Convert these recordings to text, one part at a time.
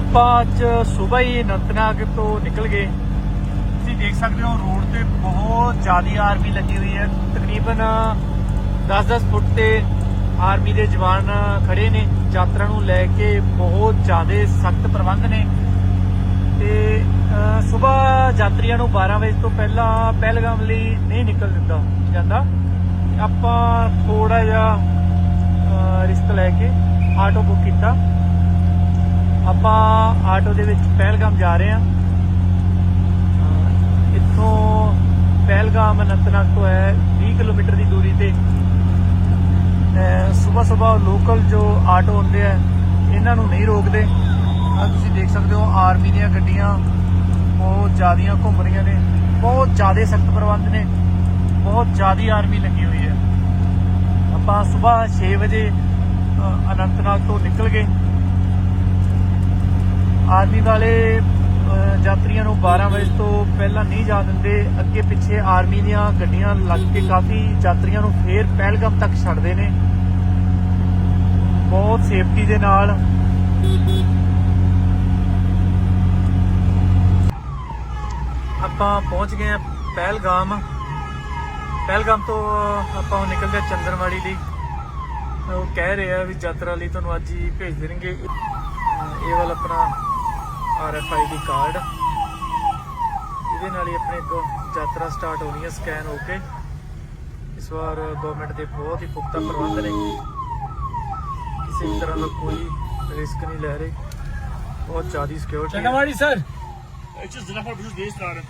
ਆਪਾਂ ਅੱਜ ਸਵੇਰ ਹੀ ਅਨੰਤਨਾਗ ਤੋਂ ਨਿਕਲ ਗਏ। ਤੁਸੀਂ ਦੇਖ ਸਕਦੇ ਹੋ, ਰੋਡ ਤੇ ਬਹੁਤ ਜ਼ਿਆਦਾ ਆਰਮੀ ਲੱਗੀ ਹੋਈ ਹੈ। ਤਕਰੀਬਨ 10-10 ਫੁੱਟ ਤੇ ਆਰਮੀ ਦੇ ਜਵਾਨ ਖੜੇ ਨੇ। ਯਾਤਰਾ ਨੂੰ ਲੈ ਕੇ ਬਹੁਤ ਜ਼ਿਆਦਾ ਸਖਤ ਪ੍ਰਬੰਧ ਨੇ। ਤੇ ਸਵੇਰ ਯਾਤਰੀਆਂ ਨੂੰ 12 ਵਜੇ ਤੋਂ ਪਹਿਲਾਂ ਪਹਿਲਗਾਮ ਲਈ ਨਹੀਂ ਨਿਕਲ ਦਿੰਦਾ ਜਾਂਦਾ। ਆਪਾਂ ਥੋੜਾ ਜਿਹਾ ਰਿਸਕ ਲੈ ਕੇ ਆਟੋ ਬੁੱਕ ਕੀਤਾ। ਆਪਾਂ ਆਟੋ ਦੇ ਵਿੱਚ ਪਹਿਲਗਾਮ ਜਾ ਰਹੇ ਹਾਂ। ਇੱਥੋਂ ਪਹਿਲਗਾਮ ਅਨੰਤਨਾਗ ਤੋਂ ਹੈ 20 ਕਿਲੋਮੀਟਰ ਦੀ ਦੂਰੀ ਤੇ। ਸਵੇਰ ਸਵੇਰ ਲੋਕਲ ਜੋ ਆਟੋ ਹੁੰਦੇ ਆ, ਇਹਨਾਂ ਨੂੰ ਨਹੀਂ ਰੋਕਦੇ। ਆ ਤੁਸੀਂ ਦੇਖ ਸਕਦੇ ਹੋ ਆਰਮੀ ਦੀਆਂ ਗੱਡੀਆਂ ਬਹੁਤ ਜ਼ਿਆਦੀਆਂ ਘੁੰਮ ਰਹੀਆਂ ਨੇ। ਬਹੁਤ ਜ਼ਿਆਦਾ ਸਖਤ ਪ੍ਰਬੰਧ ਨੇ। ਬਹੁਤ ਜ਼ਿਆਦੀ ਆਰਮੀ ਲੱਗੀ ਹੋਈ ਹੈ। ਆਪਾਂ ਸਵੇਰ 6 ਵਜੇ ਅਨੰਤਨਾਗ ਤੋਂ ਨਿਕਲ ਗਏ। ਆਰਮੀ ਵਾਲੇ ਯਾਤਰੀਆਂ ਨੂੰ 12 ਵਜੇ ਤੋਂ ਪਹਿਲਾਂ ਨਹੀਂ ਜਾ ਦਿੰਦੇ। ਅੱਗੇ ਪਿੱਛੇ ਆਰਮੀ ਦੀਆਂ ਗੱਡੀਆਂ ਲੱਗ ਕੇ ਕਾਫੀ ਯਾਤਰੀਆਂ ਨੂੰ ਫੇਰ ਪਹਿਲਗਾਮ ਤੱਕ ਛੱਡਦੇ ਨੇ। ਬਹੁਤ ਸੇਫਟੀ ਦੇ ਨਾਲ। ਆਪਾਂ ਪਹੁੰਚ ਗਏ ਆ ਪਹਿਲਗਾਮ। ਪਹਿਲਗਾਮ ਤੋਂ ਆਪਾਂ ਹੁਣ ਨਿਕਲਦੇ ਆ ਚੰਦਰਵਾੜੀ ਲਈ। ਉਹ ਕਹਿ ਰਹੇ ਆ ਵੀ ਯਾਤਰਾ ਲਈ ਤੁਹਾਨੂੰ ਅੱਜ ਹੀ ਭੇਜ ਦੇਣਗੇ। ਇਹ ਵਾਲਾ ਆਪਣਾ R F I D card ਇਹਦੇ ਨਾਲ ਹੀ ਆਪਣੇ ਅੱਗੋਂ ਯਾਤਰਾ ਸਟਾਰਟ ਹੋਣੀ ਹੈ ਸਕੈਨ ਹੋ ਕੇ ਇਸ ਵਾਰ ਗਵਰਨਮੈਂਟ ਦੇ ਬਹੁਤ ਹੀ ਪੁਖਤਾ ਪ੍ਰਬੰਧ ਨੇ ਕਿਸੇ ਵੀ ਤਰ੍ਹਾਂ ਦਾ ਕੋਈ ਰਿਸਕ ਨਹੀਂ ਲੈ ਰਹੇ ਬਹੁਤ ਜ਼ਿਆਦਾ security ser! Ece zilafar bizi değiş tarih.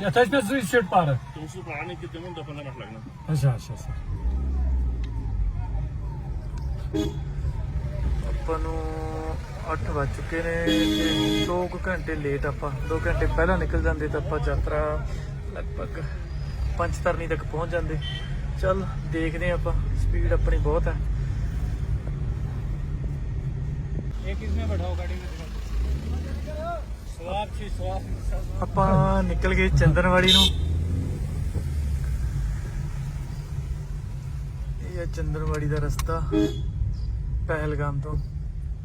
Jesteśmy z świat parę. To musi parani ki demin de bana baklayın. Aşağı aşağı ser. ਆਪਾਂ ਨੂੰ 8 ਵੱਜ ਚੁੱਕੇ ਨੇ ਤੇ 2 ਘੰਟੇ ਲੇਟ ਆਪਾਂ 2 ਘੰਟੇ ਪਹਿਲਾਂ ਨਿਕਲ ਜਾਂਦੇ ਤਾਂ ਆਪਾਂ ਯਾਤਰਾ ਲਗਭਗ ਪੰਜ ਪੰਚਤਰਨੀ ਤੱਕ ਪਹੁੰਚ ਜਾਂਦੇ। ਚੱਲ ਦੇਖਦੇ ਆਪਾਂ ਸਪੀਡ ਆਪਣੀ ਬਹੁਤ ਹੈ। ਆਪਾਂ ਨਿਕਲ ਗਏ ਚੰਦਨਵਾੜੀ ਨੂੰ। ਇਹ ਹੈ ਚੰਦਨਵਾੜੀ ਦਾ ਰਸਤਾ ਪਹਿਲਗਾਮ ਤੋਂ।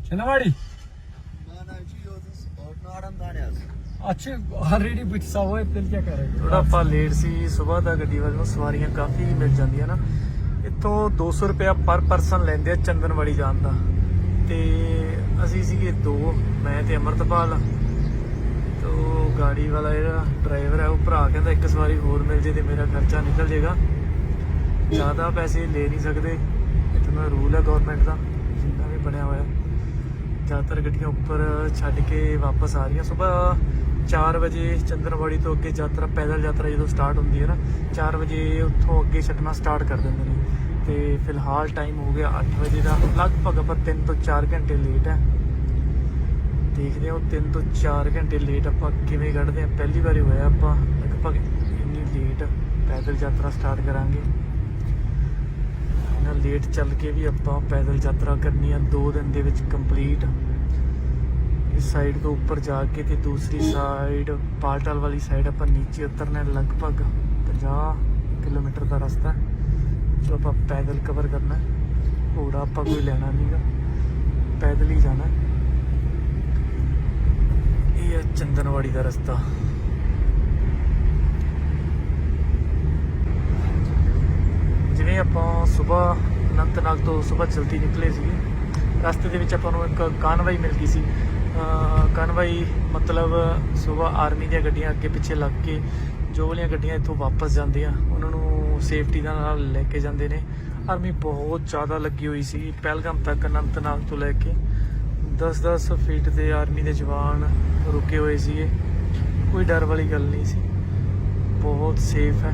ਚੰਦਨਵਾੜੀ? ਅੱਛਾ ਆਲਰੇਡੀ ਥੋੜਾ ਆਪਾਂ ਲੇਟ ਸੀ ਸਵੇਰ ਦਾ ਗੱਡੀ ਵਾਲੇ ਨੂੰ ਸਵਾਰੀਆਂ ਕਾਫੀ ਮਿਲ ਜਾਂਦੀਆਂ ਨਾ। ਇੱਥੋਂ 200 ਰੁਪਿਆ ਪਰ ਪਰਸਨ ਲੈਂਦੇ ਆ ਚੰਦਨਵਾੜੀ ਜਾਣ ਦਾ। ਤੇ ਅਸੀਂ ਸੀਗੇ ਦੋ ਮੈਂ ਤੇ ਅਮਰਤਪਾਲ। ਤੋ ਗਾੜੀ ਵਾਲਾ ਜਿਹੜਾ ਡਰਾਈਵਰ ਹੈ ਉਹ ਭਰਾ ਕਹਿੰਦਾ ਇੱਕ ਸਵਾਰੀ ਹੋਰ ਮਿਲ ਜੇ ਤੇ ਮੇਰਾ ਖਰਚਾ ਨਿਕਲ ਜਾਏਗਾ ਜ਼ਿਆਦਾ ਪੈਸੇ ਲੈ ਨਹੀਂ ਸਕਦੇ। ਇਤਨਾ ਰੂਲ ਹੈ ਗਵਰਨਮੈਂਟ ਦਾ ਜਿੰਨਾ ਵੀ ਬਣਿਆ ਹੋਇਆ। ਜ਼ਿਆਦਾਤਰ ਗੱਡੀਆਂ ਉੱਪਰ ਛੱਡ ਕੇ ਵਾਪਸ ਆ ਰਹੀਆਂ। ਸਵੇਰ 4 ਵਜੇ ਚੰਦਰਵਾੜੀ ਤੋਂ ਅੱਗੇ ਯਾਤਰਾ, ਪੈਦਲ ਯਾਤਰਾ ਜਦੋਂ ਸਟਾਰਟ ਹੁੰਦੀ ਹੈ ਨਾ 4 ਵਜੇ ਉੱਥੋਂ ਅੱਗੇ ਛੱਡਣਾ ਸਟਾਰਟ ਕਰ ਦਿੰਦੇ ਨੇ। ਤੇ ਫਿਲਹਾਲ ਟਾਈਮ ਹੋ ਗਿਆ 8 ਵਜੇ ਦਾ। ਲਗਭਗ ਆਪਾਂ 3 ਤੋਂ 4 ਘੰਟੇ ਲੇਟ ਹੈ ਦੇਖਦੇ ਹਾਂ ਉਹ 3 ਤੋਂ 4 ਘੰਟੇ ਲੇਟ ਆਪਾਂ ਕਿਵੇਂ ਕੱਢਦੇ ਹਾਂ। ਪਹਿਲੀ ਵਾਰੀ ਹੋਇਆ ਆਪਾਂ ਲਗਭਗ ਇੰਨੀ ਲੇਟ ਪੈਦਲ ਯਾਤਰਾ ਸਟਾਰਟ ਕਰਾਂਗੇ। ਇਹਨਾਂ ਲੇਟ ਚੱਲ ਕੇ ਵੀ ਆਪਾਂ ਪੈਦਲ ਯਾਤਰਾ ਕਰਨੀ ਆ 2 ਦਿਨ ਦੇ ਵਿੱਚ ਕੰਪਲੀਟ ਇਸ ਸਾਈਡ ਤੋਂ ਉੱਪਰ ਜਾ ਕੇ ਤੇ ਦੂਸਰੀ ਸਾਈਡ ਪਾਲਟਲ ਵਾਲੀ ਸਾਈਡ ਆਪਾਂ ਨੀਚੇ ਉਤਰਨਾ ਲਗਭਗ 50 ਕਿਲੋਮੀਟਰ ਦਾ ਰਸਤਾ ਹੈ, ਜੋ ਆਪਾਂ ਪੈਦਲ ਕਵਰ ਕਰਨਾ ਘੋੜਾ ਆਪਾਂ ਕੋਈ ਲੈਣਾ ਨਹੀਂਗਾ ਪੈਦਲ ਹੀ ਜਾਣਾ ਇਹ ਹੈ ਚੰਦਨਵਾੜੀ ਦਾ ਰਸਤਾ। ਜਿਵੇਂ ਆਪਾਂ ਸਵੇਰ ਅਨੰਤਨਾਗ ਤੋਂ ਸਵੇਰ ਜਲਦੀ ਨਿਕਲੇ ਸੀਗੇ ਰਸਤੇ ਦੇ ਵਿੱਚ ਆਪਾਂ ਨੂੰ ਇੱਕ ਕਾਨਵਾਈ ਮਿਲ ਗਈ ਸੀ। ਕਾਨਵਾਈ ਮਤਲਬ ਸਵੇਰ ਆਰਮੀ ਦੀਆਂ ਗੱਡੀਆਂ ਅੱਗੇ ਪਿੱਛੇ ਲੱਗ ਕੇ ਜੋ ਵਾਲੀਆਂ ਗੱਡੀਆਂ ਇੱਥੋਂ ਵਾਪਸ ਜਾਂਦੀਆਂ, ਉਹਨਾਂ ਨੂੰ ਸੇਫਟੀ ਦਾ ਨਾਲ ਲੈ ਕੇ ਜਾਂਦੇ ਨੇ। ਆਰਮੀ ਬਹੁਤ ਜ਼ਿਆਦਾ ਲੱਗੀ ਹੋਈ ਸੀ ਪਹਿਲਗਾਮ ਤੱਕ ਅਨੰਤਨਾਗ ਤੋਂ ਲੈ ਕੇ। 10-10 ਫੀਟ ਦੇ ਆਰਮੀ ਦੇ ਜਵਾਨ ਰੁਕੇ ਹੋਏ ਸੀਗੇ। ਕੋਈ ਡਰ ਵਾਲੀ ਗੱਲ ਨਹੀਂ ਸੀ। ਬਹੁਤ ਸੇਫ ਹੈ।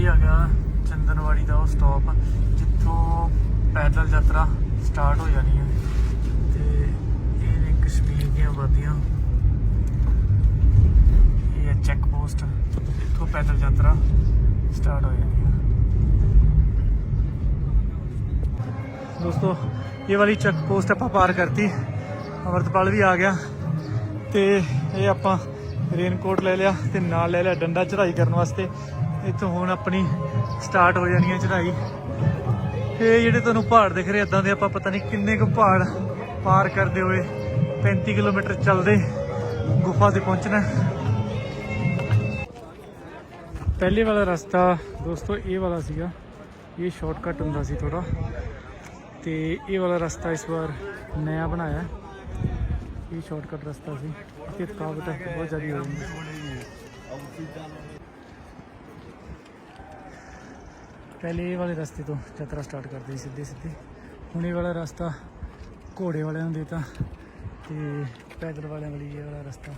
ਇਹ ਹੈਗਾ ਚੰਦਨਵਾੜੀ ਦਾ ਉਹ ਸਟਾਪ ਜਿੱਥੋਂ ਪੈਦਲ ਯਾਤਰਾ ਸਟਾਰਟ ਹੋ ਜਾਣੀ ਹੈ। ਤੇ ਇਹ ਨੇ ਕਸ਼ਮੀਰ ਦੀਆਂ ਵਾਦੀਆਂ। ਇਹ ਹੈ ਚੈੱਕ ਪੋਸਟ ਇੱਥੋਂ ਪੈਦਲ ਯਾਤਰਾ ਸਟਾਰਟ ਹੋ ਜਾਣੀ ਹੈ। ਦੋਸਤੋ, ਇਹ ਵਾਲੀ ਚੈੱਕ ਪੋਸਟ ਆਪਾਂ ਪਾਰ ਕਰਤੀ। ਅਮਰਤਪਾਲ ਵੀ ਆ ਗਿਆ। ਤੇ ਇਹ ਆਪਾਂ ਰੇਨਕੋਟ ਲੈ ਲਿਆ ਤੇ ਨਾਲ ਲੈ ਲਿਆ ਡੰਡਾ ਚੜਾਈ ਕਰਨ ਵਾਸਤੇ। ਇੱਥੋਂ ਹੁਣ ਆਪਣੀ ਸਟਾਰਟ ਹੋ ਜਾਣੀ ਹੈ ਚੜ੍ਹਾਈ। ਇਹ ਜਿਹੜੇ ਤੁਹਾਨੂੰ ਪਹਾੜ ਦਿਖ ਰਹੇ ਇਦਾਂ ਦੇ ਆਪਾਂ ਪਤਾ ਨਹੀਂ ਕਿੰਨੇ ਕੁ ਪਹਾੜ ਪਾਰ ਕਰਦੇ ਹੋਏ 35 ਕਿਲੋਮੀਟਰ ਚੱਲਦੇ ਗੁਫਾ ਤੇ ਪਹੁੰਚਣਾ ਪਹਿਲੇ ਵਾਲਾ ਰਸਤਾ ਦੋਸਤੋ, ਇਹ ਵਾਲਾ ਸੀਗਾ। ਇਹ ਸ਼ਾਰਟਕਟ ਹੁੰਦਾ ਸੀ ਥੋੜਾ ਤੇ ਇਹ ਵਾਲਾ ਰਸਤਾ ਇਸ ਵਾਰ ਨਵਾਂ ਬਣਾਇਆ। ਇਹ ਸ਼ਾਰਟਕਟ ਰਸਤਾ ਸੀ। ਤੇ ਥਕਾਵਟ ਬਹੁਤ ਜ਼ਿਆਦਾ ਹੋ ਜਾਂਦੀ ਸੀ ਪਹਿਲੇ ਇਹ ਵਾਲੇ ਰਸਤੇ ਤੋਂ ਯਾਤਰਾ ਸਟਾਰਟ ਕਰਦੇ ਸੀ ਸਿੱਧੇ ਸਿੱਧੇ। ਹੁਣ ਇਹ ਵਾਲਾ ਰਸਤਾ ਘੋੜੇ ਵਾਲਿਆਂ ਨੂੰ ਦੇਤਾ ਤੇ ਪੈਦਲ ਵਾਲਿਆਂ ਵਾਲੀ ਇਹ ਵਾਲਾ ਰਸਤਾ।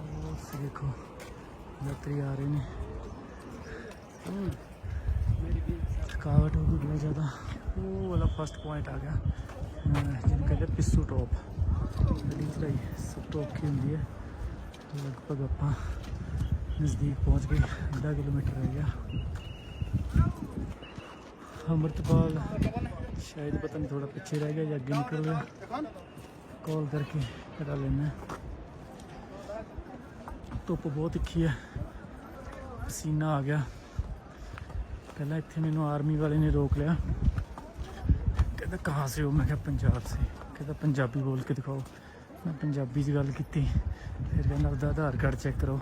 ਉਹ ਦੇਖੋ, ਯਾਤਰੀ ਆ ਰਹੇ ਨੇ। ਥਕਾਵਟ ਹੋ ਗਈ ਬਹੁਤ ਜ਼ਿਆਦਾ। ਉਹ ਵਾਲਾ ਫਸਟ ਪੁਆਇੰਟ ਆ ਗਿਆ। ਅਹ ਜਿਹਨੂੰ ਕਹਿੰਦੇ ਪਿੱਸੂ ਟੋਪ। ਜਿਹੜੀ ਚੜਾਈ ਸਭ ਤੋਂ ਔਖੀ ਹੁੰਦੀ ਹੈ। ਲਗਭਗ ਆਪਾਂ ਨਜ਼ਦੀਕ ਪਹੁੰਚ ਗਏ, ਅੱਧਾ ਕਿਲੋਮੀਟਰ ਰਹਿ ਗਿਆ। ਅਮਰਤਪਾਲ। ਸ਼ਾਇਦ ਪਤਾ ਨਹੀਂ ਥੋੜਾ ਪਿੱਛੇ ਰਹਿ ਗਿਆ ਜਾਂ ਅੱਗੇ ਨਿਕਲ ਗਿਆ। ਕਾਲ ਕਰਕੇ ਪਤਾ ਲੈਣਾ ਧੁੱਪ ਬਹੁਤ ਤਿੱਖੀ ਹੈ। ਪਸੀਨਾ ਆ ਗਿਆ। ਪਹਿਲਾਂ ਇੱਥੇ ਮੈਨੂੰ ਆਰਮੀ ਵਾਲੇ ਨੇ ਰੋਕ ਲਿਆ। ਕਹਿੰਦਾ, ਕਹਾਂ ਸੇ ਹੋ? ਮੈਂ ਕਿਹਾ, ਪੰਜਾਬ ਸੇ। ਕਹਿੰਦਾ, ਪੰਜਾਬੀ ਬੋਲ ਕੇ ਦਿਖਾਓ। ਮੈਂ ਪੰਜਾਬੀ 'ਚ ਗੱਲ ਕੀਤੀ। ਫਿਰ ਕਹਿੰਦਾ ਉਹਦਾ ਆਧਾਰ ਕਾਰਡ ਚੈੱਕ ਕਰੋ।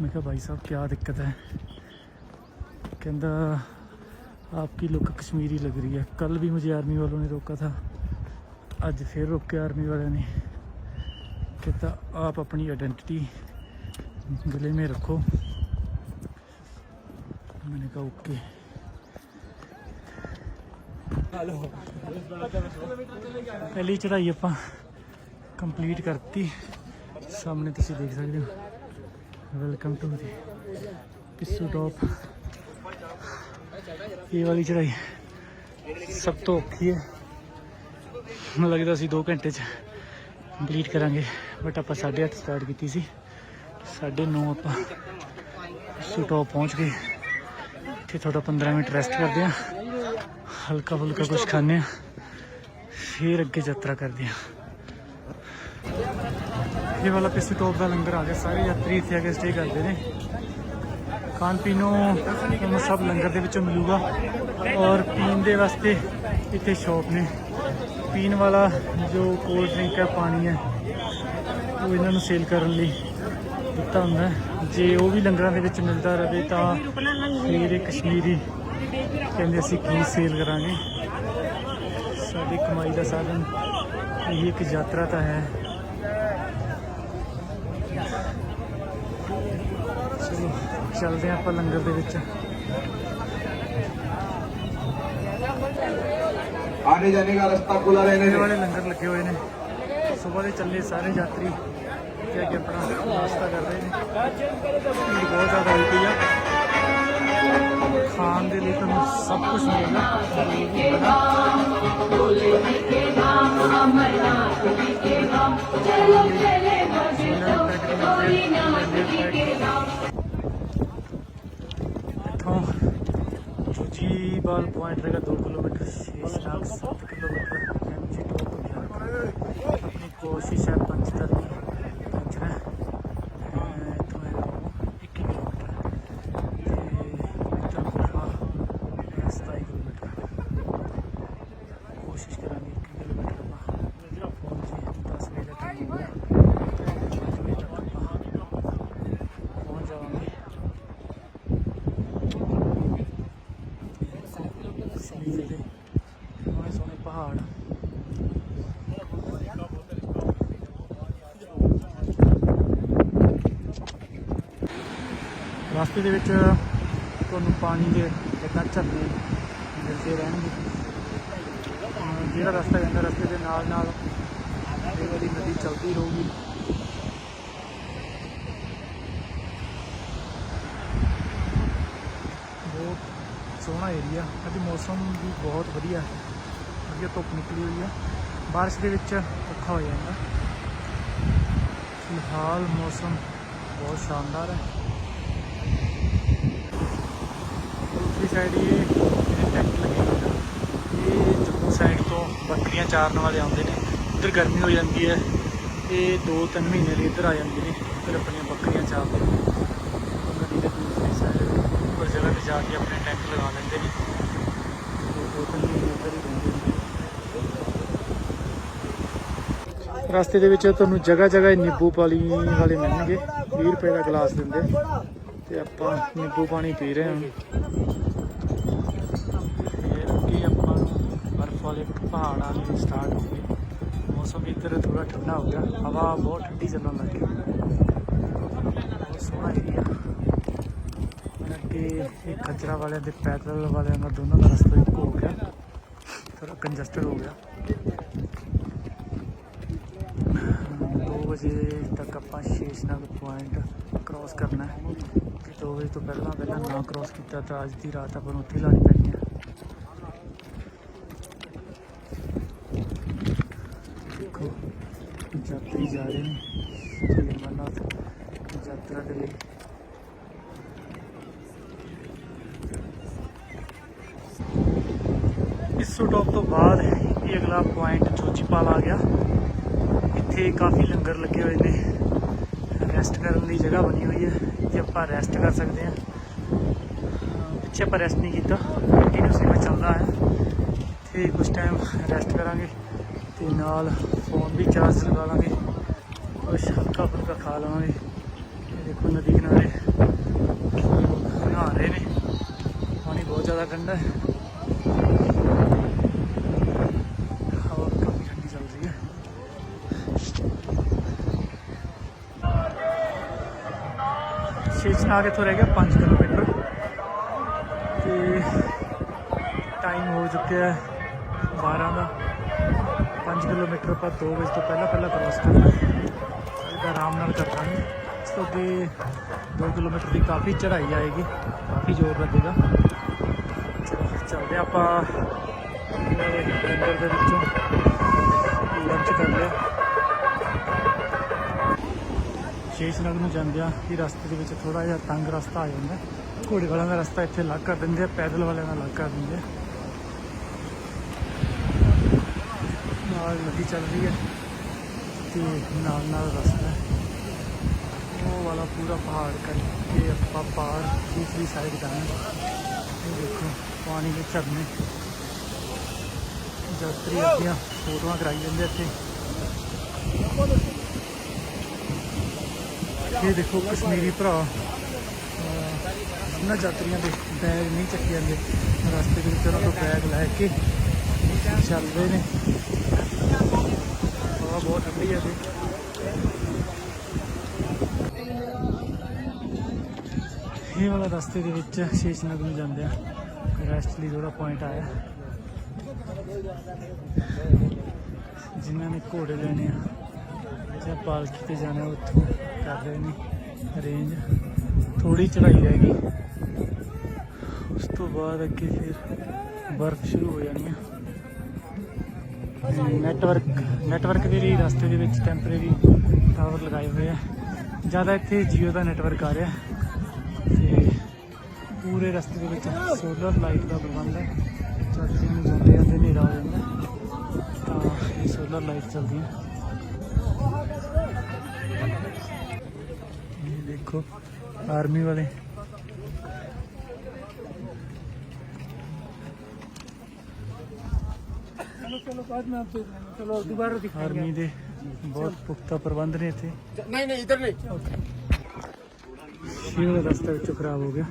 ਮੈਂ ਕਿਹਾ, ਭਾਈ ਸਾਹਿਬ ਕੀ ਦਿੱਕਤ ਹੈ? ਕਹਿੰਦਾ आपकी लुक कश्मीरी लग रही है कल भी मुझे आर्मी वालों ने रोका था आज फिर रोके आर्मी वालों ने कहता आप अपनी आइडेंटिटी गले में रखो मैंने कहा ओके ਪਹਿਲੀ ਚੜਾਈ ਆਪਾਂ ਕੰਪਲੀਟ ਕਰਤੀ ਸਾਹਮਣੇ ਤੁਸੀਂ ਦੇਖ ਸਕਦੇ ਹੋ welcome to the Pissu top ਇਹ ਵਾਲੀ ਚੜਾਈ ਸਭ ਤੋਂ ਔਖੀ ਹੈ। ਮੈਨੂੰ ਲੱਗਦਾ ਸੀ 2 ਘੰਟੇ ਚ ਕੰਪਲੀਟ ਕਰਾਂਗੇ ਬਟ ਆਪਾਂ 8:30 ਸਟਾਰਟ ਕੀਤੀ ਸੀ। 9:30 ਆਪਾਂ ਪਿੱਸੂ ਪਹੁੰਚ ਗਏ। ਇੱਥੇ ਥੋੜਾ 15 ਮਿੰਟ ਰੈਸਟ ਕਰਦੇ ਆ ਹਲਕਾ ਫੁਲਕਾ ਕੁਝ ਖਾਣੇ ਆ ਫਿਰ ਅੱਗੇ ਯਾਤਰਾ ਕਰਦੇ ਆ ਇਹ ਵਾਲਾ ਪਿੱਛੇ ਦਾ ਲੰਗਰ ਆ ਗਿਆ। ਸਾਰੇ ਯਾਤਰੀ ਇੱਥੇ ਆ ਕੇ ਸਟੇ ਕਰਦੇ ਨੇ। ਖਾਣ ਪੀਣ ਨੂੰ ਤੁਹਾਨੂੰ ਸਭ ਲੰਗਰ ਦੇ ਵਿੱਚੋਂ ਮਿਲੂਗਾ। ਔਰ ਪੀਣ ਦੇ ਵਾਸਤੇ ਇੱਥੇ ਸ਼ਾਪ ਨੇ। ਪੀਣ ਵਾਲਾ ਜੋ ਕੋਲਡ ਡਰਿੰਕ ਹੈ, ਪਾਣੀ ਹੈ, ਉਹ ਇਹਨਾਂ ਨੂੰ ਸੇਲ ਕਰਨ ਲਈ ਦਿੱਤਾ ਹੁੰਦਾ ਜੇ ਉਹ ਵੀ ਲੰਗਰਾਂ ਦੇ ਵਿੱਚ ਮਿਲਦਾ ਰਹੇ ਤਾਂ ਫਿਰ ਇਹ ਕਸ਼ਮੀਰੀ। ਕਹਿੰਦੇ ਅਸੀਂ ਕੀ ਸੇਲ ਕਰਾਂਗੇ। ਸਾਡੀ ਕਮਾਈ ਦਾ ਸਾਧਨ ਇਹ ਇੱਕ ਯਾਤਰਾ ਤਾਂ ਹੈ ਚਲੋ ਚੱਲਦੇ ਆਪਾਂ ਲੰਗਰ ਦੇ ਵਿੱਚ। ਆਨੇ ਜਾਣੇ ਦਾ ਰਸਤਾ ਖੁੱਲਾ ਰਹਿਣੇ ਦੇ ਵਾਲੇ ਲੰਗਰ ਲੱਗੇ ਹੋਏ ਨੇ। ਸਵੇਰ ਦੇ ਚੱਲੇ ਸਾਰੇ ਯਾਤਰੀ ਤੇ ਅੱਗੇ ਆਪਣਾ ਨਾਸ਼ਤਾ ਕਰ ਰਹੇ ਨੇ। ਬਹੁਤ ਜ਼ਿਆਦਾ ਹੋਈ ਆ। ਖਾਣ ਦੇ ਲਈ ਤੁਹਾਨੂੰ ਸਭ ਕੁਝ ਮਿਲਦਾ ਜੁਜੀਬਾਲ ਪੁਆਇੰਟ ਰਹੇਗਾ 2 kilometre Sheshnag 7 kilometre, MG top ਗਿਆ ਆਪਣੀ ਕੋਸ਼ਿਸ਼ ਹੈ ਪੰਚਤਰਨੀ ਪਹੁੰਚਣਾ। ਹੈ। ਅਹ ਇੱਥੋਂ ਹੈਗਾ 1 ਕਿਲੋਮੀਟਰ। ਤੇ ਇੱਥੋਂ ਗੁਫਾ ਹੈ 27 ਕਿਲੋਮੀਟਰ ਕੋਸ਼ਿਸ਼ ਕਰਾਂਗੇ 1 ਕਿਲੋਮੀਟਰ ਆਪਾਂ ਪਹੁੰਚੇ 10 ਵਜੇ ਦਾ ਟਾਈਮ ਹੋ ਗਿਆ 5 ਵਜੇ ਤੱਕ ਆਪਾਂ ਪਹੁੰਚ ਜਾਵਾਂਗੇ ਸਲੀਲੇ ਦੇ ਸੋਹਣੇ ਸੋਹਣੇ ਪਹਾੜ ਰਸਤੇ ਦੇ ਵਿੱਚ ਤੁਹਾਨੂੰ ਪਾਣੀ ਦੇ ਇਦਾਂ ਝਰਨੇ ਮਿਲਦੇ ਰਹਿਣਗੇ। ਜਿਹੜਾ ਰਸਤਾ ਜਾਂਦਾ ਰਸਤੇ ਦੇ ਨਾਲ ਨਾਲ ਇਹ ਵਾਲੀ ਨਦੀ ਚੱਲਦੀ ਰਹੂਗੀ। ਬਹੁਤ ਸੋਹਣਾ ਏਰੀਆ ਅੱਜ ਮੌਸਮ ਵੀ ਬਹੁਤ ਵਧੀਆ ਹੈ। ਵਧੀਆ ਧੁੱਪ ਨਿਕਲੀ ਹੋਈ ਹੈ। ਬਾਰਿਸ਼ ਦੇ ਵਿੱਚ ਔਖਾ ਹੋ ਜਾਂਦਾ। ਫਿਲਹਾਲ ਮੌਸਮ ਬਹੁਤ ਸ਼ਾਨਦਾਰ ਹੈ ਦੂਸਰੀ ਸਾਈਡ ਇਹ ਟੈਂਟ ਲੱਗੇ ਹੋਏ ਨੇ ਇਹ ਜੰਮੂ ਸਾਈਡ ਤੋਂ ਬੱਕਰੀਆਂ ਚਾਰਨ ਵਾਲੇ ਆਉਂਦੇ ਨੇ। ਇੱਧਰ ਗਰਮੀ ਹੋ ਜਾਂਦੀ ਹੈ। ਇਹ 2-3 ਮਹੀਨੇ ਲਈ ਇੱਧਰ ਆ ਜਾਂਦੇ ਨੇ। ਫਿਰ ਆਪਣੀਆਂ ਬੱਕਰੀਆਂ ਚਾਰਦੇ ਨੇ। ਨਦੀ ਦੇ ਦੂਸਰੀ ਸਾਈਡ ਉੱਪਰ ਜਗ੍ਹਾ ਤੇ ਜਾ ਕੇ ਆਪਣੇ ਟੈਂਟ ਲਗਾ ਲੈਂਦੇ ਨੇ। ਰਸਤੇ ਦੇ ਵਿੱਚ ਤੁਹਾਨੂੰ ਜਗ੍ਹਾ ਜਗ੍ਹਾ ਨਿੰਬੂ ਪਾਣੀ ਵਾਲੇ ਮਿਲਣਗੇ। 20 ਰੁਪਏ ਦਾ ਗਲਾਸ ਦਿੰਦੇ। ਤੇ ਆਪਾਂ ਨਿੰਬੂ ਪਾਣੀ ਪੀ ਰਹੇ ਹਾਂ ਫਿਰ ਅੱਗੇ ਆਪਾਂ ਨੂੰ ਬਰਫ਼ ਵਾਲੇ ਪਹਾੜ ਆਉਣੇ ਸਟਾਰਟ ਹੋ ਗਏ ਮੌਸਮ ਇੱਧਰ ਥੋੜਾ ਠੰਡਾ ਹੋ ਗਿਆ। ਹਵਾ ਬਹੁਤ ਠੰਡੀ ਚੱਲਣ ਲੱਗ ਗਈ ਬਹੁਤ ਸੋਹਣਾ ਏਰੀਆ ਅੱਗੇ ਇਹ ਖੱਜਰਾ ਵਾਲਿਆਂ ਦੇ ਪੈਦਲ ਵਾਲਿਆਂ ਦਾ ਦੋਨਾਂ ਦਾ ਰਸਤਾ ਇੱਕੋ ਹੋ ਗਿਆ। ਥੋੜਾ ਕੰਜਸਟਡ ਹੋ ਗਿਆ। 2 ਵਜੇ ਤੱਕ ਆਪਾਂ ਸ਼ੇਸ਼ਨਾਗ ਪੁਆਇੰਟ ਕ੍ਰਾਸ ਕਰਨਾ ਹੈ। ਤੇ 2 ਵਜੇ ਤੋਂ ਪਹਿਲਾਂ ਪਹਿਲਾਂ ਨਾ ਕ੍ਰਾਸ ਕੀਤਾ ਤਾਂ ਅੱਜ ਦੀ ਰਾਤ ਆਪਾਂ ਨੂੰ ਉੱਥੇ ਲਾਣੀ ਪੈਣੀ ਹੈ ਦੇਖੋ ਯਾਤਰੀ ਜਾ ਰਹੇ ਨੇ ਸ਼੍ਰੀ ਅਮਰਨਾਥ ਯਾਤਰਾ ਦੇ ਲਈ ਇਸ ਸਟਾਪ ਤੋਂ ਬਾਅਦ ਇਹ ਅਗਲਾ ਪੁਆਇੰਟ ਚੋਚੀਪਾਲ ਆ ਗਿਆ ਇੱਥੇ ਕਾਫੀ ਲੰਗਰ ਲੱਗੇ ਹੋਏ ਨੇ ਰੈਸਟ ਕਰਨ ਦੀ ਜਗ੍ਹਾ ਬਣੀ ਹੋਈ ਹੈ ਇੱਥੇ ਆਪਾਂ ਰੈਸਟ ਕਰ ਸਕਦੇ ਹਾਂ। ਪਿੱਛੇ ਆਪਾਂ ਰੈਸਟ ਨਹੀਂ ਕੀਤਾ ਕੰਟੀਨਿਊ ਸੇਵਾ ਚੱਲਦਾ ਹੈ। ਇੱਥੇ ਕੁਝ ਟਾਈਮ ਰੈਸਟ ਕਰਾਂਗੇ ਤੇ ਨਾਲ ਫੋਨ ਵੀ ਚਾਰਜ ਲਗਾ ਲਾਂਗੇ ਕੁਝ ਹਲਕਾ ਫੁਲਕਾ ਖਾ ਲਵਾਂਗੇ। ਇਹ ਦੇਖੋ ਨਦੀ ਕਿਨਾਰੇ, ਨਹਾ ਰਹੇ ਨੇ। ਪਾਣੀ ਬਹੁਤ ਜ਼ਿਆਦਾ ਗੰਦਾ ਹੈ ਹਵਾ ਵੀ ਕਾਫੀ ਠੰਡੀ ਚੱਲ ਰਹੀ ਹੈ ਸ਼ੇਸ਼ਨਾਗ ਇੱਥੋਂ ਰਹਿ ਗਿਆ 5 ਕਿਲੋਮੀਟਰ। ਤੇ ਟਾਈਮ ਹੋ ਚੁੱਕਿਆ ਹੈ 12 ਦਾ। 5 ਕਿਲੋਮੀਟਰ ਆਪਾਂ 2 ਵਜੇ ਤੋਂ ਪਹਿਲਾਂ ਪਹਿਲਾਂ ਕ੍ਰਾਸ ਕਰਨਾ ਹੈ ਇਹਦਾ ਆਰਾਮ ਨਾਲ ਕਰ ਲਾਂਗੇ ਇਸ ਤੋਂ ਅੱਗੇ 2 ਕਿਲੋਮੀਟਰ ਦੀ ਕਾਫੀ ਚੜ੍ਹਾਈ ਆਏਗੀ। ਕਾਫੀ ਜ਼ੋਰ ਲੱਗੇਗਾ। ਚੱਲਦੇ ਹਾਂ ਆਪਾਂ ਲੰਗਰ ਦੇ ਵਿੱਚੋਂ। ਲੰਚ ਕਰ ਲਿਆ। ਸ਼ੇਸ਼ਨਗਰ ਨੂੰ ਜਾਂਦੇ ਆ ਕਿ ਰਸਤੇ ਦੇ ਵਿੱਚ ਥੋੜਾ ਜਿਹਾ ਤੰਗ ਰਸਤਾ ਆ ਜਾਂਦਾ ਘੋੜੇ ਵਾਲਿਆਂ ਦਾ ਰਸਤਾ ਇੱਥੇ ਲੱਗ ਕਰ ਦਿੰਦੇ ਆ, ਪੈਦਲ ਵਾਲਿਆਂ ਦਾ ਲੱਗ ਕਰ ਦਿੰਦੇ ਆ। ਨਾਲ ਨਦੀ ਚੱਲ ਰਹੀ ਹੈ ਤੇ ਨਾਲ ਨਾਲ ਰਸਤਾ ਉਹ ਵਾਲਾ ਪੂਰਾ ਪਹਾੜ ਕਰਕੇ ਆਪਾਂ ਪਾਰ ਦੂਸਰੀ ਸਾਈਡ ਜਾਣਾ ਇਹ ਦੇਖੋ, ਪਾਣੀ ਦੇ ਝਰਨੇ। ਯਾਤਰੀ ਆਪਣੀਆਂ ਫੋਟੋਆਂ ਕਰਾਈ ਜਾਂਦੇ ਇੱਥੇ। ਇਹ ਦੇਖੋ ਕਸ਼ਮੀਰੀ ਭਰਾ ਅਹ, ਇਹਨਾਂ ਯਾਤਰੀਆਂ ਦੇ ਬੈਗ ਨਹੀਂ ਚੱਕੇ ਜਾਂਦੇ। ਰਸਤੇ ਦੇ ਵਿੱਚ ਉਹਨਾਂ ਤੋਂ ਬੈਗ ਲੈ ਕੇ ਚੱਲ ਰਹੇ ਨੇ। ਹਵਾ ਬਹੁਤ ਠੰਡੀ ਹੈ ਤੇ ਇਹ ਵਾਲਾ ਰਸਤੇ ਦੇ ਵਿੱਚ ਸ਼ੇਸ਼ਨਗਰ ਨੂੰ ਜਾਂਦੇ ਆ। ਰੈਸਟ ਲਈ ਥੋੜਾ ਪੁਆਇੰਟ ਆਇਆ। ਜਿਨ੍ਹਾਂ ਨੇ ਘੋੜੇ ਲੈਣੇ ਆ ਜਾਂ ਪਾਲਕੀ ਤੇ ਜਾਣਾ ਉੱਥੋਂ। ਕਰ ਰਹੇ ਨੇ ਅਰੇਂਜ ਥੋੜੀ ਚੜਾਈ ਰਹਿ ਗਈ ਉਸ ਤੋਂ ਬਾਅਦ ਅੱਗੇ ਫਿਰ ਬਰਫ਼ ਸ਼ੁਰੂ ਹੋ ਜਾਣੀ ਆ। ਨੈਟਵਰਕ ਨੈਟਵਰਕ ਦੇ ਲਈ ਰਸਤੇ ਦੇ ਵਿੱਚ ਟੈਂਪਰੇਰੀ ਟਾਵਰ ਲਗਾਏ ਹੋਏ ਆ। ਜ਼ਿਆਦਾ ਇੱਥੇ ਜੀਓ ਦਾ ਨੈਟਵਰਕ ਆ ਰਿਹਾ। ਤੇ ਪੂਰੇ ਰਸਤੇ ਦੇ ਵਿੱਚ ਸੋਲਰ ਲਾਈਟ ਦਾ ਪ੍ਰਬੰਧ ਹੈ। ਜਦ ਨੂੰ, ਜਾਂਦੇ ਜਾਂਦੇ ਹਨੇਰਾ ਹੋ ਜਾਂਦਾ। ਤਾਂ ਇਹ ਸੋਲਰ ਲਾਈਟ ਚੱਲਦੀ ਹੈ ਦੇਖੋ ਆਰਮੀ ਵਾਲੇ। ਚਲੋ ਬਾਅਦ ਮੈਂ ਆਰਮੀ ਦੇ ਬਹੁਤ ਪੁਖਤਾ ਪ੍ਰਬੰਧ ਨੇ ਇੱਥੇ। ਨਹੀਂ ਨਹੀਂ ਇਧਰ ਨਹੀਂ। ਸ਼ੀਰ ਰਸਤਾ ਵਿੱਚੋਂ ਖਰਾਬ ਹੋ ਗਿਆ।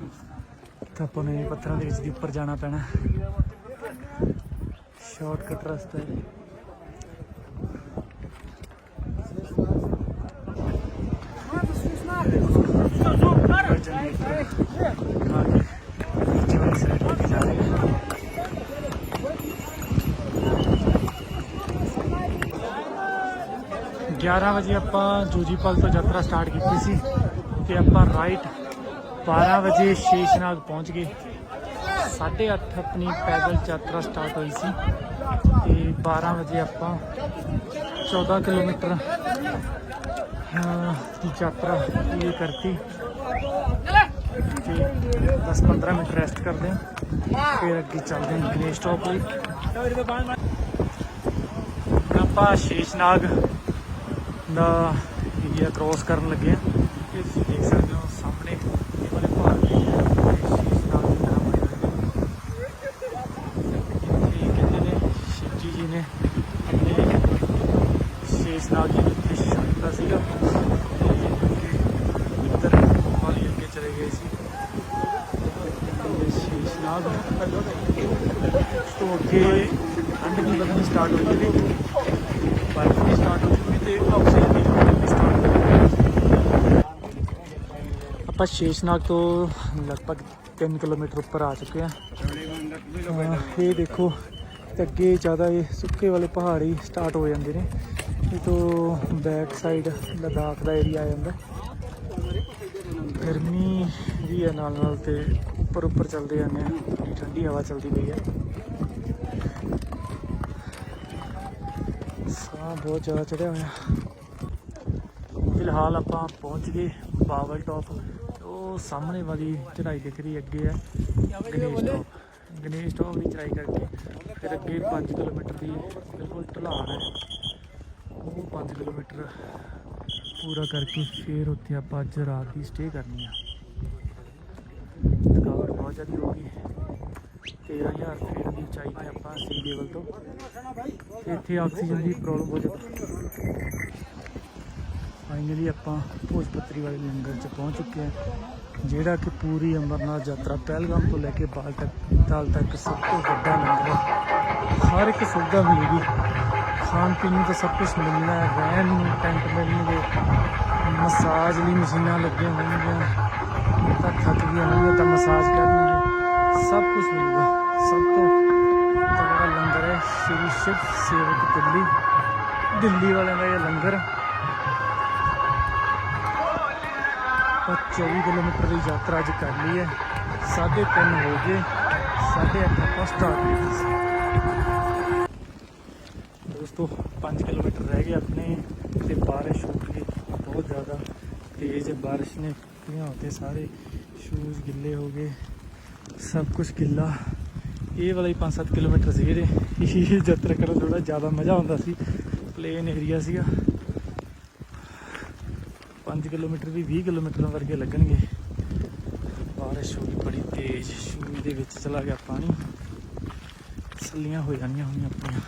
ਤਾਂ ਆਪਾਂ ਨੂੰ ਪੱਥਰਾਂ ਦੇ ਵਿੱਚ ਦੀ ਉੱਪਰ ਜਾਣਾ ਪੈਣਾ। ਸ਼ਾਰਟਕਟ ਰਸਤਾ ਹੈ। ग्यारह बजे आप जूजीपल तो यात्रा स्टार्ट की आप राइट बारह बजे शेषनाग पहुँच गए। साढ़े अठ अपनी पैदल यात्रा स्टार्ट हुई सी बारह बजे आप चौदह किलोमीटर अं, की यात्रा पूरी करती। दस पंद्रह मिनट रेस्ट कर हैं फिर अगे चलते हैं ग्रे स्टॉप आप शेषनाग ਦਾ ਏਰੀਆ ਕ੍ਰੋਸ ਕਰਨ ਲੱਗੇ ਆ ਦੇਖ ਸਕਦੇ ਹੋ ਸਾਹਮਣੇ ਇਹ ਵਾਲੇ ਪਾਰਕ ਨੇ ਸ਼ੀਸ਼ ਨਾਲ ਦੀ ਤਰ੍ਹਾਂ ਬਣੇ ਹੋਏ ਨੇ ਕਹਿੰਦੇ ਨੇ ਸ਼ਿਵਜੀ ਜੀ ਨੇ ਆਪਣੇ ਸ਼ੇਸ਼ ਨਾਲ ਜੀ ਨੂੰ ਸੀਗਾ ਇੱਧਰ ਵਾਲੀ ਅੱਗੇ ਚਲੇ ਗਏ ਸੀ ਸ਼ੀਸ਼ ਨਾਲ ਤੋਂ ਅੱਗੇ ਠੰਡ ਵੀ ਲੱਗਣੀ ਸਟਾਰਟ ਆਪਾਂ ਸ਼ੇਸ਼ਨਾਗ ਤੋਂ ਲਗਭਗ 3 ਕਿਲੋਮੀਟਰ ਉੱਪਰ ਆ ਚੁੱਕੇ ਹਾਂ। ਇਹ ਦੇਖੋ, ਤੇ ਅੱਗੇ ਜ਼ਿਆਦਾ ਇਹ ਸੁੱਕੇ ਵਾਲੇ ਪਹਾੜੀ ਸਟਾਰਟ ਹੋ ਜਾਂਦੇ ਨੇ। ਇਹ ਤੋਂ ਬੈਕ ਸਾਈਡ ਲਦਾਖ ਦਾ ਏਰੀਆ ਆ ਜਾਂਦਾ। ਗਰਮੀ ਵੀ ਹੈ ਨਾਲ ਨਾਲ ਤੇ ਉੱਪਰ ਉੱਪਰ ਚੱਲਦੇ ਜਾਂਦੇ ਆ। ਠੰਡੀ ਹਵਾ ਚੱਲਦੀ ਪਈ ਹੈ। ਸਾਹ ਬਹੁਤ ਜ਼ਿਆਦਾ ਚੜਿਆ ਹੋਇਆ। ਫਿਲਹਾਲ ਆਪਾਂ ਪਹੁੰਚ ਗਏ ਬਾਵਲ ਟਾਪ ਉਹ ਸਾਹਮਣੇ ਵਾਲੀ ਚੜਾਈ ਦਿਖ ਰਹੀ ਅੱਗੇ ਹੈ। ਗਣੇਸ਼ ਟਾਪ ਗਣੇਸ਼ ਟਾਪ ਦੀ ਚੜਾਈ ਕਰਕੇ ਫਿਰ ਅੱਗੇ 5 ਕਿਲੋਮੀਟਰ ਦੀ ਬਿਲਕੁਲ ਢਲਾਨ ਹੈ। ਉਹ 5 ਕਿਲੋਮੀਟਰ ਪੂਰਾ ਕਰਕੇ ਫਿਰ ਉੱਥੇ ਆਪਾਂ ਅੱਜ ਰਾਤ ਦੀ ਸਟੇ ਕਰਨੀ ਆ। ਥਕਾਵਟ ਬਹੁਤ ਜ਼ਿਆਦਾ ਹੋ ਗਈ। 13000 ਫੀਟ ਦੀ ਉਚਾਈ ਤੇ ਆਪਾਂ ਸੀ ਲੈਵਲ ਤੋਂ ਇੱਥੇ ਆਕਸੀਜਨ ਦੀ ਪ੍ਰੋਬਲਮ ਬਹੁਤ ਜ਼ਿਆਦਾ ਫਾਈਨਲੀ ਆਪਾਂ ਭੋਜਪੱਤਰੀ ਵਾਲੇ ਲੰਗਰ 'ਚ ਪਹੁੰਚ ਚੁੱਕੇ ਹਾਂ। ਜਿਹੜਾ ਕਿ ਪੂਰੀ ਅਮਰਨਾਥ ਯਾਤਰਾ ਪਹਿਲਗਾਮ ਤੋਂ ਲੈ ਕੇ ਬਾਲ ਤੱਕ, ਤਾਲ ਤੱਕ ਸਭ ਤੋਂ ਵੱਡਾ ਲੰਗਰ ਹੈ। ਹਰ ਇੱਕ ਸੁਵਿਧਾ ਮਿਲੇਗੀ। ਖਾਣ ਪੀਣ ਨੂੰ ਤਾਂ ਸਭ ਕੁਝ ਮਿਲਣਾ ਹੈ। ਰਹਿਣ ਨੂੰ, ਟੈਂਟ ਮਿਲਣਗੇ, ਮਸਾਜ ਲਈ ਮਸ਼ੀਨਾਂ ਲੱਗੀਆਂ ਹੋਣਗੀਆਂ। ਤਾਂ ਥੱਕ ਗਏ ਹੋਣਗੇ ਤਾਂ ਮਸਾਜ ਕਰਨਗੇ। ਸਭ ਕੁਝ ਮਿਲੂਗਾ। ਸਭ ਤੋਂ ਤਗੜਾ ਲੰਗਰ ਹੈ ਸ਼੍ਰੀ ਸ਼ਿਵ ਸੇਵਕ ਦਿੱਲੀ। ਦਿੱਲੀ ਵਾਲਿਆਂ ਦਾ ਇਹ ਲੰਗਰ। ਆਪਾਂ 24 ਕਿਲੋਮੀਟਰ ਦੀ ਯਾਤਰਾ ਅੱਜ ਕਰ ਲਈ ਹੈ। 3:30 ਹੋ ਗਏ। 8:30 ਆਪਾਂ ਸਟਾਰਟ ਕੀਤੀ ਸੀ। ਦੋਸਤੋ 5 ਕਿਲੋਮੀਟਰ ਰਹਿ ਗਏ ਆਪਣੇ ਤੇ ਬਾਰਿਸ਼ ਹੋ ਗਈ। ਬਹੁਤ ਜ਼ਿਆਦਾ ਤੇਜ਼ ਬਾਰਿਸ਼ ਨੇ। ਭਿਉਂਤੇ ਸਾਰੇ ਸ਼ੂਜ਼ ਗਿੱਲੇ ਹੋ ਗਏ। ਸਭ ਕੁਝ ਗਿੱਲਾ। ਇਹ ਵਾਲਾ ਹੀ 5-7 ਕਿਲੋਮੀਟਰ ਸੀ ਇਹਦੇ ਇਹ ਯਾਤਰਾ ਕਰਨ ਥੋੜਾ ਜ਼ਿਆਦਾ ਮਜ਼ਾ ਆਉਂਦਾ ਸੀ। ਪਲੇਨ ਏਰੀਆ ਸੀਗਾ। 5 ਕਿਲੋਮੀਟਰ ਵੀ 20 ਕਿਲੋਮੀਟਰ ਵਰਗੇ ਲੱਗਣਗੇ। ਬਾਰਿਸ਼ ਹੋ ਗਈ, ਬੜੀ ਤੇਜ਼। ਸ਼ੂਜ਼ ਦੇ ਵਿੱਚ ਚਲਾ ਗਿਆ ਪਾਣੀ। ਸੱਲੀਆਂ ਹੋ ਜਾਣੀਆਂ ਹੋਣੀਆਂ ਆਪਣੀਆਂ।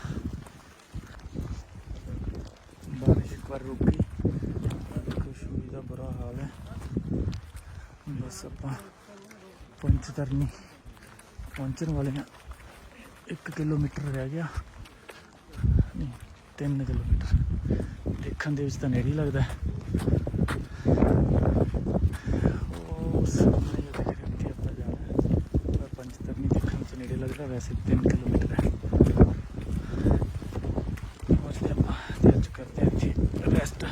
ਬਾਰਿਸ਼ ਇੱਕ ਵਾਰ ਰੁਕ ਗਈ। ਖੁਸ਼ਬੂ ਦਾ ਬੁਰਾ ਹਾਲ ਹੈ। ਬਸ ਆਪਾਂ ਪੰਚਤਰਨੀ ਪਹੁੰਚਣ ਵਾਲੇ ਹਾਂ। 1 ਕਿਲੋਮੀਟਰ ਰਹਿ ਗਿਆ। ਨਹੀਂ 3 ਕਿਲੋਮੀਟਰ। ਦੇਖਣ ਦੇ ਵਿੱਚ ਤਾਂ ਨੇੜੇ ਹੀ ਲੱਗਦਾ ਹੈ। ਉਹ ਸਾਹਮਣੇ ਜੋ ਦਿਖ ਰਿਹਾ ਉੱਥੇ ਆਪਾਂ ਜਾਣਾ ਹੈ। ਪਰ ਪੰਚਤਰਨੀ ਦੇਖਣ ਚ ਨੇੜੇ ਲੱਗਦਾ ਵੈਸੇ 3 ਕਿਲੋਮੀਟਰ ਹੈ ਪਹੁੰਚਦੇ ਆਪਾਂ ਤੇ ਅੱਜ ਕਰਦੇ ਹਾਂ ਇੱਥੇ ਰੈਸਟ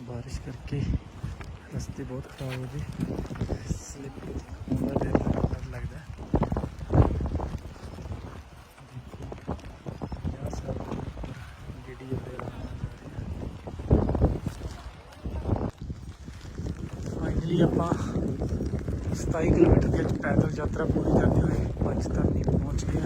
ਬਾਰਿਸ਼ ਕਰਕੇ ਰਸਤੇ ਬਹੁਤ ਖਰਾਬ ਹੋ ਗਏ। ਸਲਿੱਪ ਹੋਣ ਦਾ ਡਰ ਡਰ ਲੱਗਦਾ। ਹੈ। ਦੇਖੋ ਯਾਰ ਸਰ ਗੱਡੀ ਉੱਤੇ ਫਾਈਨਲੀ ਆਪਾਂ 27 ਕਿਲੋਮੀਟਰ ਯਾਤਰਾ ਪੂਰੀ ਕਰਦੇ ਹੋਏ ਪੰਚਤਰਨੀ ਪਹੁੰਚ ਗਏ